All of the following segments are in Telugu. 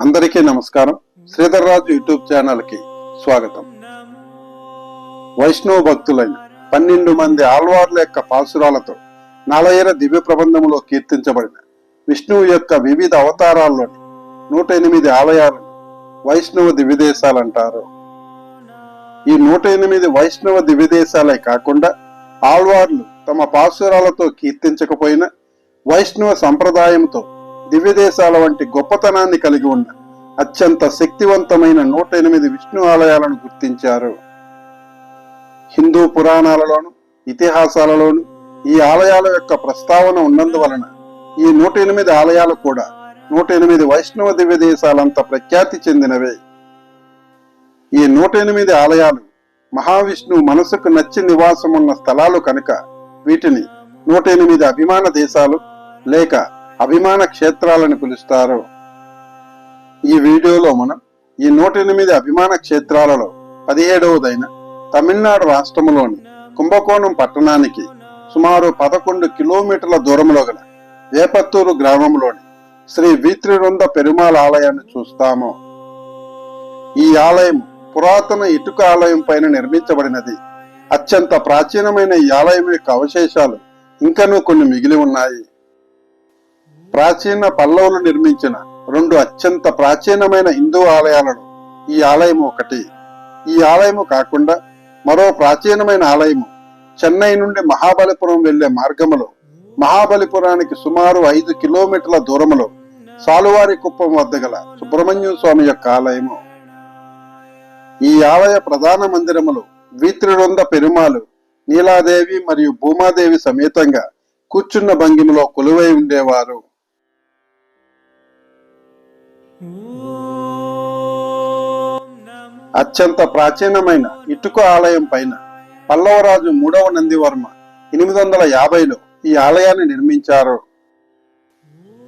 అందరికీ నమస్కారం. శ్రీధర్ రాజు యూట్యూబ్ ఛానల్కి స్వాగతం. వైష్ణవ భక్తులైన పన్నెండు మంది ఆళ్వార్ల యొక్క పాసురాలతో నాలయర దివ్య ప్రబంధములో కీర్తించబడిన విష్ణువు యొక్క వివిధ అవతారాల్లోని నూట ఎనిమిది ఆలయాలను వైష్ణవ దివ్యదేశాలంటారు ఈ నూట ఎనిమిది వైష్ణవ దివ్యదేశాలే కాకుండా ఆళ్వార్లు తమ పాసురాలతో కీర్తించకపోయినా వైష్ణవ సంప్రదాయంతో దివ్యదేశాల వంటి గొప్పతనాన్ని కలిగి ఉన్న అత్యంత శక్తివంతమైన నూట ఎనిమిది విష్ణు ఆలయాలను గుర్తించారు. హిందూ పురాణాలలోను ఇతిహాసాలలోను ఈ ఆలయాల యొక్క ప్రస్తావన ఉన్నందువలన ఈ నూట ఎనిమిది ఆలయాలు కూడా నూట ఎనిమిది వైష్ణవ దివ్య దేశాలంత ప్రఖ్యాతి చెందినవే. ఈ నూట ఎనిమిది ఆలయాలు మహావిష్ణువు మనసుకు నచ్చి నివాసం ఉన్న స్థలాలు కనుక వీటిని నూట ఎనిమిది అభిమాన దేశాలు లేక అభిమాన క్షేత్రాలని పిలుస్తారు ఈ వీడియోలో మనం ఈ నూట ఎనిమిది అభిమాన క్షేత్రాలలో పదిహేడవదైన తమిళనాడు రాష్ట్రములోని కుంభకోణం పట్టణానికి సుమారు పదకొండు కిలోమీటర్ల దూరంలో గల వేపత్తూరు గ్రామంలోని శ్రీ వీత్రివృంద పెరుమాళ్ ఆలయాన్ని చూస్తాము. ఈ ఆలయం పురాతన ఇటుక ఆలయం పైన నిర్మించబడినది. అత్యంత ప్రాచీనమైన ఈ ఆలయం యొక్క అవశేషాలు ఇంకనూ కొన్ని మిగిలి ఉన్నాయి. ప్రాచీన పల్లవులు నిర్మించిన రెండు అత్యంత ప్రాచీనమైన హిందూ ఆలయాలలో ఈ ఆలయం ఒకటి. ఈ ఆలయము కాకుండా మరో ప్రాచీనమైన ఆలయము చెన్నై నుండి మహాబలిపురం వెళ్ళే మార్గములో మహాబలిపురానికి సుమారు ఐదు కిలోమీటర్ల దూరములో సాలువారి కుప్పం వద్ద గల సుబ్రహ్మణ్యం స్వామి యొక్క ఆలయము. ఈ ఆలయ ప్రధాన మందిరములో వీత్రిరొంద పెరుమాలు నీలాదేవి మరియు భూమాదేవి సమేతంగా కూర్చున్న భంగిమలో కొలువై ఉండేవారు. అత్యంత ప్రాచీనమైన ఇటుక ఆలయం పైన పల్లవరాజు మూడవ నందివర్మ ఎనిమిది వందల యాభైలో ఈ ఆలయాన్ని నిర్మించారు.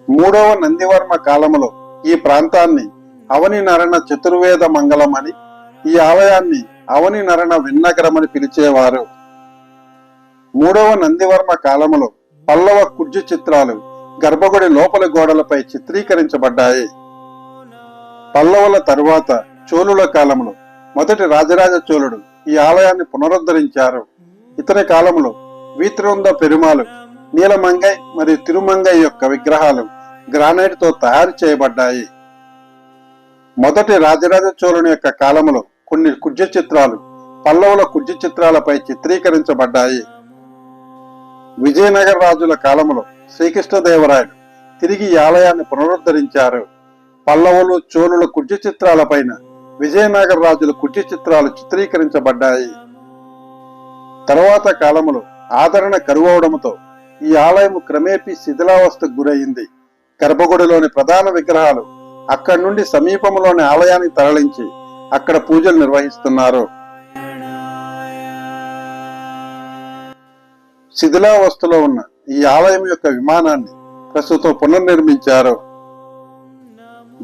మూడవ నందివర్మ కాలములో ఈ ప్రాంతాన్ని అవని నరణ చతుర్వేద మంగళం అని ఈ ఆలయాన్ని అవని నరణ విన్నగరం అని పిలిచేవారు. మూడవ నందివర్మ కాలములో పల్లవ కుర్జు చిత్రాలు గర్భగుడి లోపల గోడలపై చిత్రీకరించబడ్డాయి. పల్లవుల తరువాత చోళుల కాలంలో మొదటి రాజరాజ చోళుడు ఈ ఆలయాన్ని పునరుద్ధరించారు. ఇతని కాలంలో వీత్రుంద పెరుమాలు నీలమంగై మరియు తిరుమంగై యొక్క విగ్రహాలు గ్రానైట్తో తయారు చేయబడ్డాయి. మొదటి రాజరాజ చోళుని యొక్క కాలంలో కొన్ని కుజ్జ చిత్రాలు పల్లవుల కుజ్జ చిత్రాలపై చిత్రీకరించబడ్డాయి. విజయనగర రాజుల కాలంలో శ్రీకృష్ణదేవరాయలు తిరిగి ఈ ఆలయాన్ని పునరుద్ధరించారు. పల్లవులు చోళుల కుర్జీ చిత్రాలపైన విజయనగర రాజుల కుర్జీ చిత్రాలు చిత్రీకరించబడ్డాయి. తరువాత కాలంలో ఆదరణ కరువవడంతో ఈ ఆలయం క్రమేపీ శిథిలావస్థకు గురయింది గర్భగుడిలోని ప్రధాన విగ్రహాలు అక్కడి నుండి సమీపంలోని ఆలయానికి తరలించి అక్కడ పూజలు నిర్వహిస్తున్నారు. శిథిలావస్థలో ఉన్న ఈ ఆలయం యొక్క విమానాన్ని ప్రస్తుతం పునర్నిర్మించారు.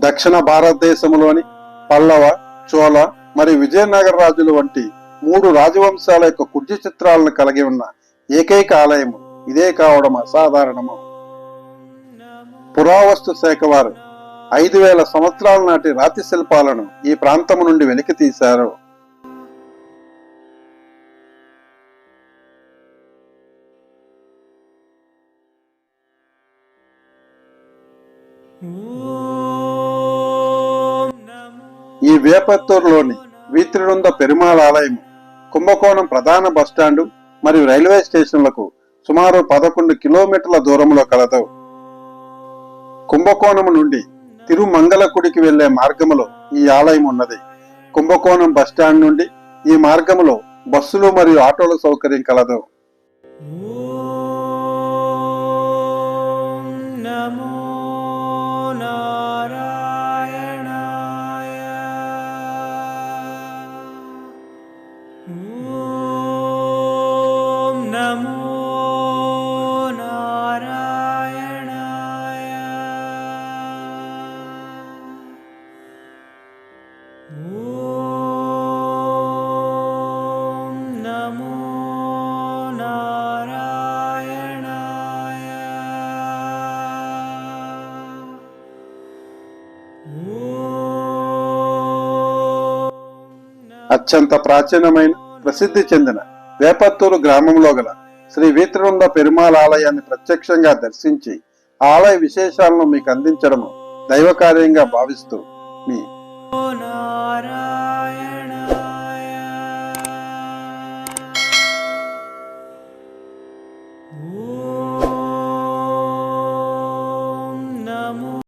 దక్షిణ భారతదేశంలోని పల్లవ చోళ మరియు విజయనగర రాజులు వంటి మూడు రాజవంశాల యొక్క కుర్జీ చిత్రాలను కలిగి ఉన్న ఏకైక ఆలయం. ఇదే కావడం అసాధారణము. పురావస్తు శాఖ వారు ఐదు వేల సంవత్సరాల నాటి రాతి శిల్పాలను ఈ ప్రాంతం నుండి వెలికి తీశారు. ఈ వేపత్తూరులోని వీత్రిరుంద పెరుమాళ్ ఆలయం కుంభకోణం ప్రధాన బస్టాండు మరియు రైల్వే స్టేషన్లకు సుమారు పదకొండు కిలోమీటర్ల దూరంలో కలదు. కుంభకోణం నుండి తిరుమంగళకుడికి వెళ్ళే మార్గములో ఈ ఆలయం ఉన్నది. కుంభకోణం బస్టాండ్ నుండి ఈ మార్గములో బస్సులు మరియు ఆటోల సౌకర్యం కలదు. అత్యంత ప్రాచీనమైన ప్రసిద్ధి చెందిన వేపత్తూరు గ్రామంలో గల శ్రీ వీత్రుండ పెరుమాళ ఆలయాన్ని ప్రత్యక్షంగా దర్శించి ఆలయ విశేషాలను మీకు అందించడము దైవ కార్యంగా భావిస్తూ మీ నారాయణ.